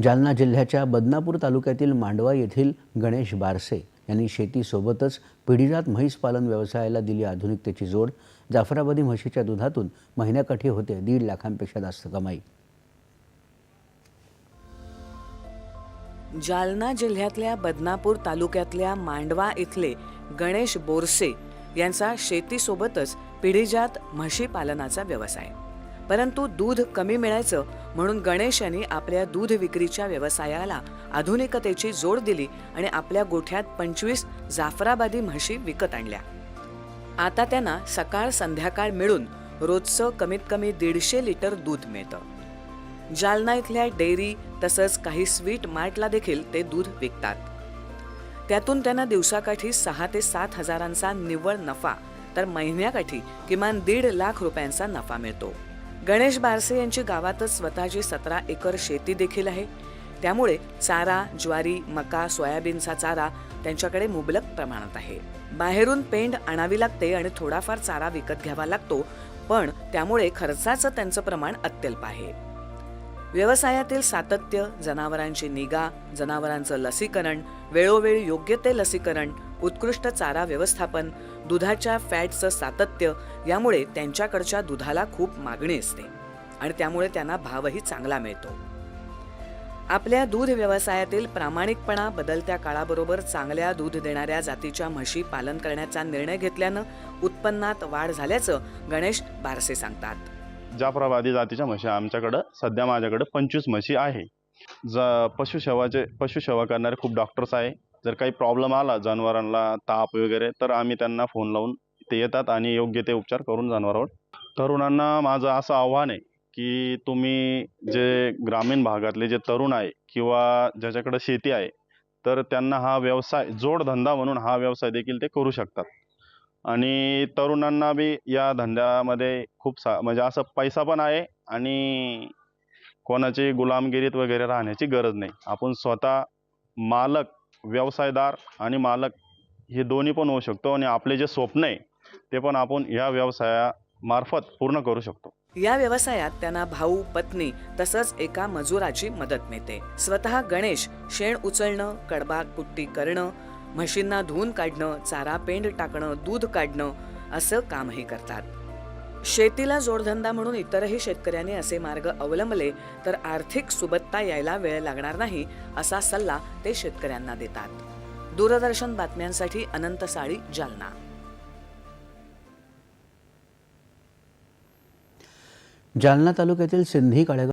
जालना जिल्ह्याच्या बदनापूर तालुक्यातील मांडवा येथील गणेश बारसे यांनी शेतीसोबतच पिढीजात म्हैस पालन व्यवसायाला दिली आधुनिकतेची जोड. जाफराबादी म्हशीच्या दुधातून महिन्याकाठी होते दीड लाखांपेक्षा जास्त कमाई. जालना जिल्ह्यातल्या बदनापूर तालुक्यातल्या मांडवा इथले गणेश बोरसे यांचा शेतीसोबतच पिढीजात म्हशी पालनाचा व्यवसाय. परंतु दूध कमी मिळायचं म्हणून गणेश यांनी आपल्या दूध विक्रीच्या व्यवसायाला आधुनिकतेची जोड दिली आणि आपल्या गोठ्यात पंचवीस जाफराबादी म्हशी विकत आणल्या. आता त्यांना सकाळ संध्याकाळ मिळून रोजचं कमीत कमी दीडशे लिटर दूध मिळतं. जालना इथल्या डेअरी तसंच काही स्वीट मार्टला देखील ते दूध विकतात. त्यातून त्यांना दिवसाकाठी सहा ते सात हजारांचा निव्वळ नफा तर महिन्याकाठी किमान दीड लाख रुपयांचा नफा मिळतो. गणेश बारसे यांची गावातच स्वतःची सतरा एकर शेती देखील आहे. त्यामुळे चारा ज्वारी मका सोयाबीनचा चारा त्यांच्याकडे मुबलक प्रमाणात आहे. बाहेरून पेंड आणावी लागते आणि थोडाफार चारा विकत घ्यावा लागतो पण त्यामुळे खर्चाचं त्यांचं प्रमाण अत्यल्प आहे. व्यवसायातील सातत्य जनावरांची निगा जनावरांचं लसीकरण वेळोवेळी योग्य ते लसीकरण उत्कृष्ट चारा व्यवस्थापन दुधाच्या फॅटचं सातत्य यामुळे त्यांच्याकडच्या दुधाला खूप मागणी असते आणि त्यामुळे त्यांना भावही चांगला मिळतो. आपल्या दूध व्यवसायातील प्रामाणिकपणा बदलत्या काळाबरोबर चांगल्या दूध देणाऱ्या जातीच्या म्हशी पालन करण्याचा निर्णय घेतल्यानं उत्पन्नात वाढ झाल्याचं गणेश बारसे सांगतात. जाफराबादी जातीच्या म्हशी आमच्याकडं सध्या माझ्याकडं पंचवीस म्हशी आहे. ज पशुसेवाचे पशुसेवा करणारे खूप डॉक्टर्स आहे. जर काही प्रॉब्लेम आला जनावरांना ताप वगैरे तर आम्ही त्यांना फोन लावून ते येतात आणि योग्य ते उपचार करून जनावरांवर तरुणांना माझं असं आव्हान आहे की तुम्ही जे ग्रामीण भागातले जे तरुण आहे किंवा ज्याच्याकडे शेती आहे तर त्यांना हा व्यवसाय जोडधंदा म्हणून हा व्यवसाय देखील ते करू शकतात. आणि तरुणांना बी या धंद्यामध्ये खूप सा म्हणजे असं पैसा पण आहे आणि कोणाची गुलामगिरीत वगैरे राहण्याची गरज नाही. आपण स्वतः मालक व्यवसायदार आणि मालक हे दोन्ही पण होऊ शकतो आणि आपले जे स्वप्न आहे ते पण आपण या व्यवसायामार्फत पूर्ण करू शकतो. या व्यवसायात त्यांना भाऊ पत्नी तसंच एका मजुराची मदत मिळते. स्वतः गणेश शेण उचलणं कडबा कुट्टी करणं म्हशींना धुवून काढणं चारा पेंड टाकणं दूध काढणं असं कामही करतात. शेतीला जोडधंदा म्हणून इतरही शेतकऱ्यांनी असे मार्ग अवलंबले तर आर्थिक सुबत्ता यायला वेळ लागणार नाही असा सल्ला ते शेतकऱ्यांना देतात. दूरदर्शन बातम्यांसाठी अनंत साळी जालना. जालना तालुक्यातील सिंधी काळेगाव